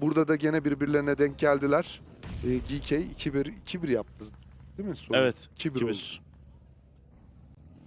Burada da gene birbirlerine denk geldiler. E, GK 2-1 2-1 yaptı. Değil mi? Sonra? Evet. 2-1 oldu. 2-1.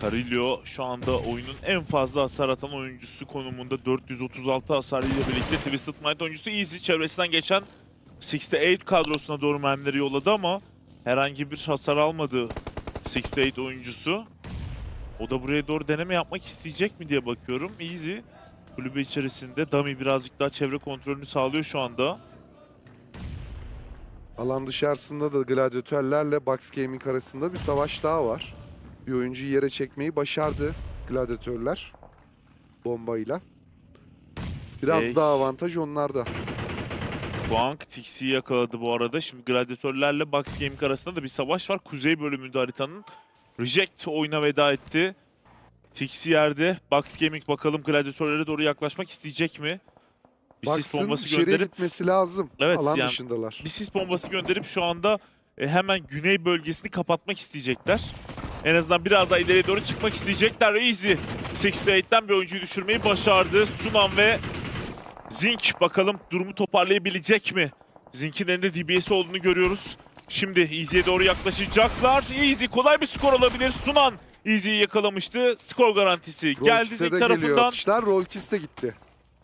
Carillo şu anda oyunun en fazla hasar atan oyuncusu konumunda 436 hasarıyla birlikte Twisted Mind oyuncusu Easy çevresinden geçen 68 kadrosuna doğru mermileri yolladı ama herhangi bir hasar almadı 68 oyuncusu. O da buraya doğru deneme yapmak isteyecek mi diye bakıyorum. Easy kulübe içerisinde Dummy birazcık daha çevre kontrolünü sağlıyor şu anda. Alan dışarısında da gladyatörlerle Box Gaming arasında bir savaş daha var. Bir oyuncuyu yere çekmeyi başardı gladyatörler bombayla. Biraz Ey. daha avantaj onlarda. Huang Tixi'yi yakaladı bu arada. Şimdi gladyatörlerle Box Gaming arasında da bir savaş var. Kuzey bölümünde haritanın. Reject oyuna veda etti. Tixi yerde. Box Gaming bakalım gladyatörlere doğru yaklaşmak isteyecek mi? Bir sis bombası içeriye gönderip gitmesi lazım. Evet, Alan yani- dışındalar. bir sis bombası gönderip şu anda e, hemen güney bölgesini kapatmak isteyecekler. En azından biraz daha ileriye doğru çıkmak isteyecekler. Easy 68'den bir oyuncuyu düşürmeyi başardı. Sunan ve Zink bakalım durumu toparlayabilecek mi? Zink'in elinde DBS olduğunu görüyoruz. Şimdi Easy'ye doğru yaklaşacaklar. Easy kolay bir skor olabilir. Sunan Easy'yi yakalamıştı. Skor garantisi geldi Zink de geliyor tarafından. atışlar. Rollkiss de gitti.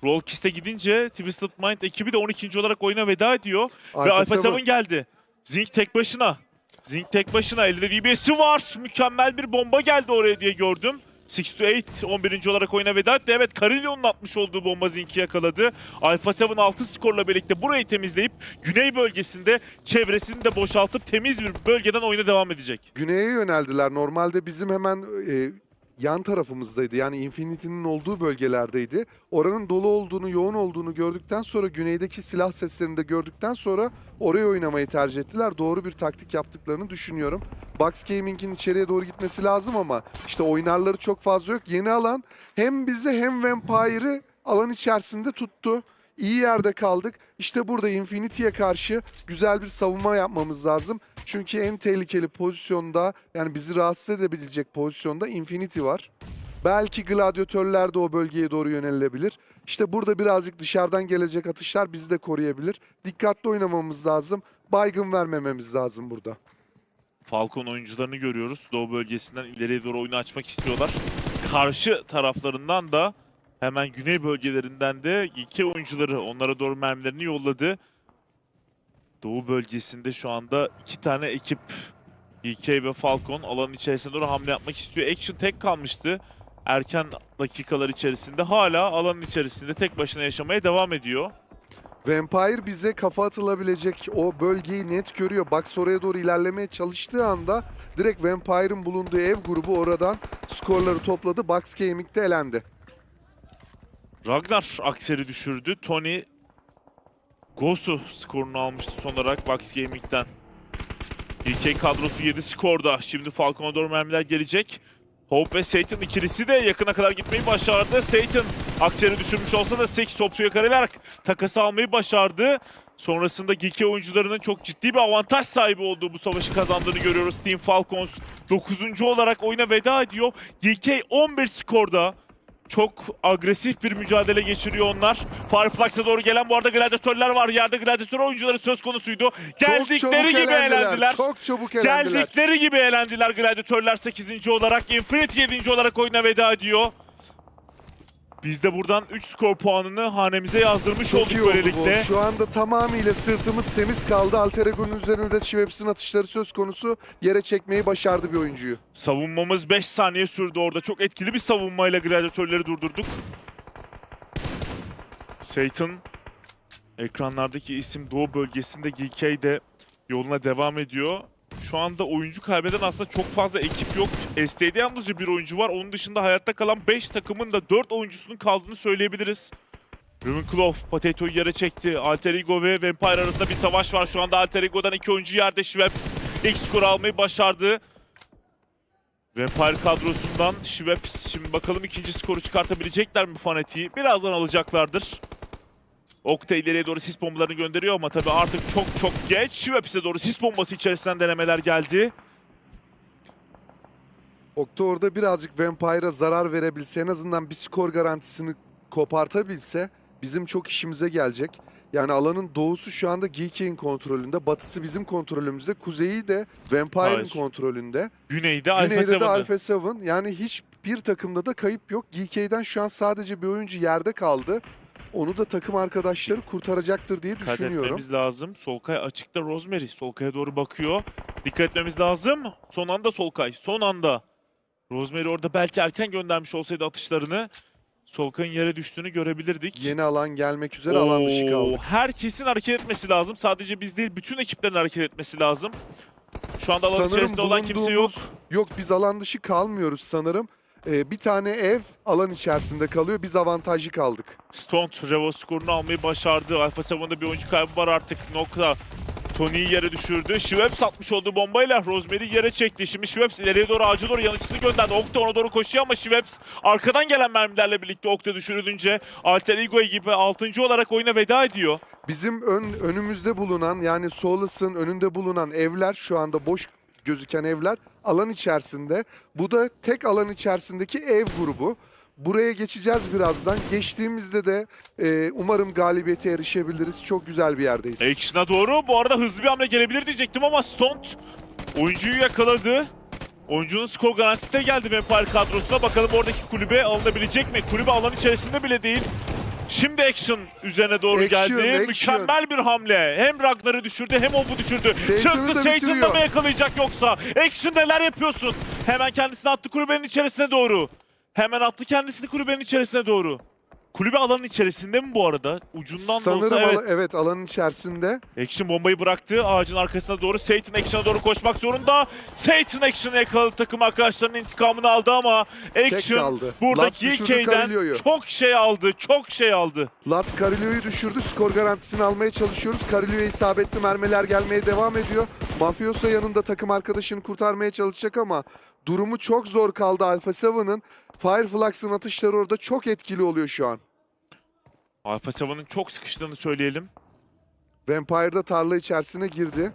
Rollkiss'e gidince Twisted Mind ekibi de 12. olarak oyuna veda ediyor. Ve Alpha Alpha Seven. 7 geldi. Zink tek başına. Zink tek başına. Elinde DBS'i var. Mükemmel bir bomba geldi oraya diye gördüm. 6 to 8 11. olarak oyuna veda etti. Evet Carillion'un atmış olduğu bomba Zink'i yakaladı. Alpha 7 6 skorla birlikte burayı temizleyip güney bölgesinde çevresini de boşaltıp temiz bir bölgeden oyuna devam edecek. Güney'e yöneldiler. Normalde bizim hemen e, yan tarafımızdaydı. Yani Infinity'nin olduğu bölgelerdeydi. Oranın dolu olduğunu, yoğun olduğunu gördükten sonra güneydeki silah seslerini de gördükten sonra oraya oynamayı tercih ettiler. Doğru bir taktik yaptıklarını düşünüyorum. Box Gaming'in içeriye doğru gitmesi lazım ama işte oynarları çok fazla yok. Yeni alan hem bizi hem Vampire'ı alan içerisinde tuttu. İyi yerde kaldık. İşte burada Infinity'ye karşı güzel bir savunma yapmamız lazım. Çünkü en tehlikeli pozisyonda yani bizi rahatsız edebilecek pozisyonda Infinity var. Belki gladyatörler de o bölgeye doğru yönelilebilir. İşte burada birazcık dışarıdan gelecek atışlar bizi de koruyabilir. Dikkatli oynamamız lazım. Baygın vermememiz lazım burada. Falcon oyuncularını görüyoruz. Doğu bölgesinden ileriye doğru oyunu açmak istiyorlar. Karşı taraflarından da hemen güney bölgelerinden de iki oyuncuları onlara doğru mermilerini yolladı. Doğu bölgesinde şu anda iki tane ekip GK ve Falcon alanın içerisine doğru hamle yapmak istiyor. Action tek kalmıştı. Erken dakikalar içerisinde hala alanın içerisinde tek başına yaşamaya devam ediyor. Vampire bize kafa atılabilecek o bölgeyi net görüyor. Box oraya doğru ilerlemeye çalıştığı anda direkt Vampire'ın bulunduğu ev grubu oradan skorları topladı. Box Gaming'de elendi. Ragnar akseri düşürdü. Tony Gosu skorunu almıştı son olarak Box Gaming'den. DK kadrosu 7 skorda. Şimdi Falcon'a doğru mermiler gelecek. Hope ve Satan ikilisi de yakına kadar gitmeyi başardı. Satan akseri düşürmüş olsa da 8 topçu yakalayarak takası almayı başardı. Sonrasında GK oyuncularının çok ciddi bir avantaj sahibi olduğu bu savaşı kazandığını görüyoruz. Team Falcons 9. olarak oyuna veda ediyor. GK 11 skorda. Çok agresif bir mücadele geçiriyor onlar. Fireflux'a doğru gelen bu arada gladyatörler var. Yerde gladyatör oyuncuları söz konusuydu. Geldikleri gibi elendiler. Çok çabuk elendiler. Geldikleri gibi elendiler gladyatörler 8. olarak. Infinity 7. olarak oyuna veda ediyor. Biz de buradan 3 skor puanını hanemize yazdırmış Çok olduk böylelikle. bu. Şu anda tamamıyla sırtımız temiz kaldı. Alter Ego'nun üzerinde de Şiveps'in atışları söz konusu. Yere çekmeyi başardı bir oyuncuyu. Savunmamız 5 saniye sürdü orada. Çok etkili bir savunmayla gladyatörleri durdurduk. Satan ekranlardaki isim Doğu bölgesinde GK'de yoluna devam ediyor. Şu anda oyuncu kaybeden aslında çok fazla ekip yok. ST'de yalnızca bir oyuncu var. Onun dışında hayatta kalan 5 takımın da 4 oyuncusunun kaldığını söyleyebiliriz. Ravenclaw Potato'yu yere çekti. Alter Ego ve Vampire arasında bir savaş var. Şu anda Alter Ego'dan iki oyuncu yerde. Schweppes ilk skoru almayı başardı. Vampire kadrosundan Schweppes. Şimdi bakalım ikinci skoru çıkartabilecekler mi Fanatik'i? Birazdan alacaklardır. Okta ileriye doğru sis bombalarını gönderiyor ama tabii artık çok çok geç. Schweppes'e doğru sis bombası içerisinden denemeler geldi. Okta orada birazcık Vampire'a zarar verebilse en azından bir skor garantisini kopartabilse bizim çok işimize gelecek. Yani alanın doğusu şu anda GK'in kontrolünde, batısı bizim kontrolümüzde, kuzeyi de Vampire'ın Hayır. kontrolünde. Güneyde Alpha Güneyde de 7'ı. Alpha 7. Yani hiçbir takımda da kayıp yok. GK'den şu an sadece bir oyuncu yerde kaldı. Onu da takım arkadaşları kurtaracaktır diye Dikkat düşünüyorum. etmemiz lazım. Solkay açıkta Rosemary. Solkay'a doğru bakıyor. Dikkat etmemiz lazım. Son anda Solkay. Son anda. Rosemary orada belki erken göndermiş olsaydı atışlarını Solkay'ın yere düştüğünü görebilirdik. Yeni alan gelmek üzere alan dışı kaldı. Herkesin hareket etmesi lazım. Sadece biz değil bütün ekiplerin hareket etmesi lazım. Şu anda alan Sanırım içerisinde olan kimse yok. bulunduğumuz- Yok biz alan dışı kalmıyoruz sanırım. Ee, bir tane ev alan içerisinde kalıyor. Biz avantajlı kaldık. Stunt Revo skorunu almayı başardı. Alpha 7'de bir oyuncu kaybı var artık. Nokta Tony'yi yere düşürdü. Schweppes atmış olduğu bombayla Rosemary'i yere çekti. Şimdi Schweppes ileriye doğru ağaca doğru yanıcısını gönderdi. Okta ona doğru koşuyor ama Schweppes arkadan gelen mermilerle birlikte Okta düşürülünce Alter Ego gibi 6. olarak oyuna veda ediyor. Bizim ön, önümüzde bulunan yani Solus'un önünde bulunan evler şu anda boş gözüken evler alan içerisinde. Bu da tek alan içerisindeki ev grubu. Buraya geçeceğiz birazdan. Geçtiğimizde de e, umarım galibiyete erişebiliriz. Çok güzel bir yerdeyiz. Action'a doğru. Bu arada hızlı bir hamle gelebilir diyecektim ama Stunt oyuncuyu yakaladı. Oyuncunun skor garantisi de geldi Vampire kadrosuna. Bakalım oradaki kulübe alınabilecek mi? Kulübe alan içerisinde bile değil. Şimdi Action üzerine doğru Action, geldi. action. Mükemmel bir hamle. Hem Ragnar'ı düşürdü hem Ob'u düşürdü. Çıktı da Satan'ı bitiriyor. da mı yakalayacak yoksa? Action neler yapıyorsun? Hemen kendisini attı kulübenin içerisine doğru. Hemen attı kendisini kulübenin içerisine doğru. Kulübe alanın içerisinde mi bu arada? Ucundan da Sanırım olsa evet. ala- evet alanın içerisinde. Action bombayı bıraktı. Ağacın arkasına doğru Satan Action'a doğru koşmak zorunda. Satan Action'ı yakaladı takım arkadaşlarının intikamını aldı ama Action kaldı. burada Last düşürdü GK'den Carillo'yu. çok şey aldı. Çok şey aldı. Lats Carillo'yu düşürdü. Skor garantisini almaya çalışıyoruz. Carillo'ya isabetli mermiler gelmeye devam ediyor. Mafioso yanında takım arkadaşını kurtarmaya çalışacak ama durumu çok zor kaldı Alpha 7'ın. Fireflux'ın atışları orada çok etkili oluyor şu an. Alpha 7'ın çok sıkıştığını söyleyelim. Vampire'da tarla içerisine girdi.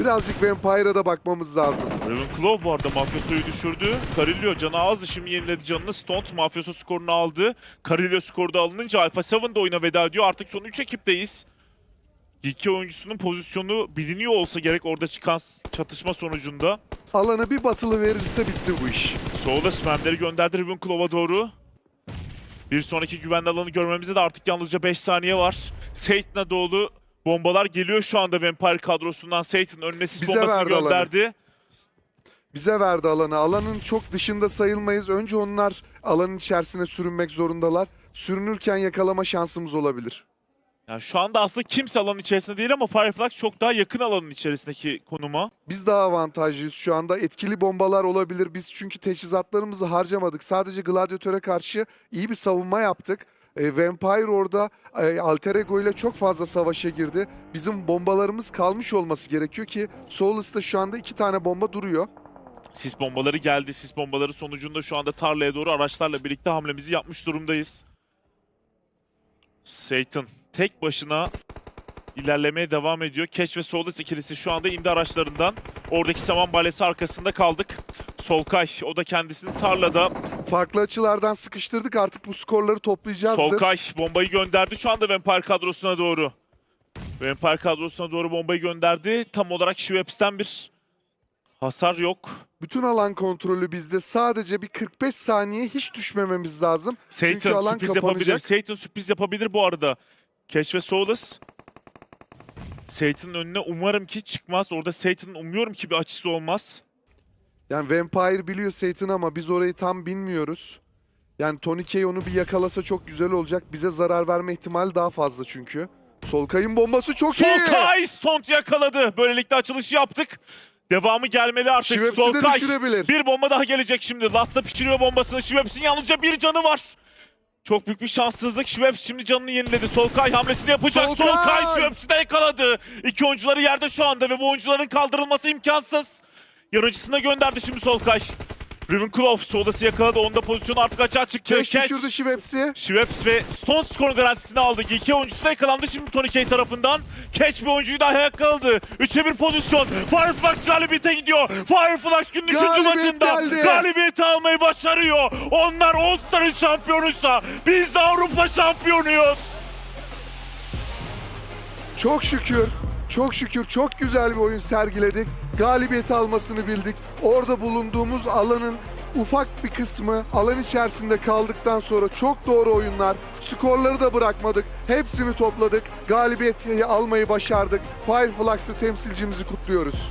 Birazcık Vampire'a da bakmamız lazım. Ravenclaw bu arada Mafioso'yu düşürdü. Carillo canı azdı şimdi yeniledi canını. Stunt Mafioso skorunu aldı. Carillo skoru da alınınca Alpha 7 de oyuna veda ediyor. Artık son 3 ekipteyiz. İki oyuncusunun pozisyonu biliniyor olsa gerek orada çıkan çatışma sonucunda. Alana bir batılı verirse bitti bu iş. Solda spamleri gönderdi Ravenclaw'a doğru. Bir sonraki güvenli alanı görmemize de artık yalnızca 5 saniye var. Satan'a doğru bombalar geliyor şu anda Vampire kadrosundan. Satan önüne sis Bize bombasını verdi alanı. gönderdi. Bize verdi alanı. Alanın çok dışında sayılmayız. Önce onlar alanın içerisine sürünmek zorundalar. Sürünürken yakalama şansımız olabilir. Yani şu anda aslında kimse alanın içerisinde değil ama Fireflux çok daha yakın alanın içerisindeki konuma. Biz daha avantajlıyız şu anda. Etkili bombalar olabilir. Biz çünkü teçhizatlarımızı harcamadık. Sadece Gladiator'a karşı iyi bir savunma yaptık. E, Vampire orada e, Alter Ego ile çok fazla savaşa girdi. Bizim bombalarımız kalmış olması gerekiyor ki Solus'ta şu anda iki tane bomba duruyor. Sis bombaları geldi. Sis bombaları sonucunda şu anda tarlaya doğru araçlarla birlikte hamlemizi yapmış durumdayız. Satan tek başına ilerlemeye devam ediyor. Keş ve Solus ikilisi şu anda indi araçlarından. Oradaki saman balesi arkasında kaldık. Solkay o da kendisini tarlada. Farklı açılardan sıkıştırdık. Artık bu skorları toplayacağızdır. Solkay bombayı gönderdi şu anda Vampire kadrosuna doğru. Vampire kadrosuna doğru bombayı gönderdi. Tam olarak Schweppes'ten bir hasar yok. Bütün alan kontrolü bizde. Sadece bir 45 saniye hiç düşmememiz lazım. Çünkü Satan alan sürpriz yapabilir. kapanacak. Satan sürpriz yapabilir bu arada. Keş ve Solus. Satan'ın önüne umarım ki çıkmaz. Orada Satan'ın umuyorum ki bir açısı olmaz. Yani Vampire biliyor Satan ama biz orayı tam bilmiyoruz. Yani Tony K onu bir yakalasa çok güzel olacak. Bize zarar verme ihtimali daha fazla çünkü. Solkay'ın bombası çok iyi. Solkay Stunt yakaladı. Böylelikle açılışı yaptık. Devamı gelmeli artık. Şiveps'i Solkay bir bomba daha gelecek şimdi. Lasta pişiriyor bombasını. Şiveps'in yalnızca bir canı var. Çok büyük bir şanssızlık. Şiveps şimdi canını yeniledi. Solkay hamlesini yapacak. Solkay! Solkay Şiveps'i de yakaladı. İki oyuncuları yerde şu anda ve bu oyuncuların kaldırılması imkansız. Yanıcısına gönderdi şimdi Solkay. Ravenclaw soldası yakaladı. Onda pozisyon artık açığa çıktı. Keş Catch. düşürdü Şiveps'i. Schweppes ve Stone skor garantisini aldı. İki oyuncusu da yakalandı şimdi Tony K tarafından. Catch bir oyuncuyu daha yakaladı. 3'e 1 pozisyon. Fireflux galibiyete gidiyor. Fireflux günün 3. Galibiyet maçında geldi. galibiyeti almayı başarıyor. Onlar All-Star'ın şampiyonuysa biz de Avrupa şampiyonuyuz. Çok şükür, çok şükür çok güzel bir oyun sergiledik. Galibiyeti almasını bildik. Orada bulunduğumuz alanın ufak bir kısmı alan içerisinde kaldıktan sonra çok doğru oyunlar. Skorları da bırakmadık. Hepsini topladık. Galibiyeti almayı başardık. Fireflux'ı temsilcimizi kutluyoruz.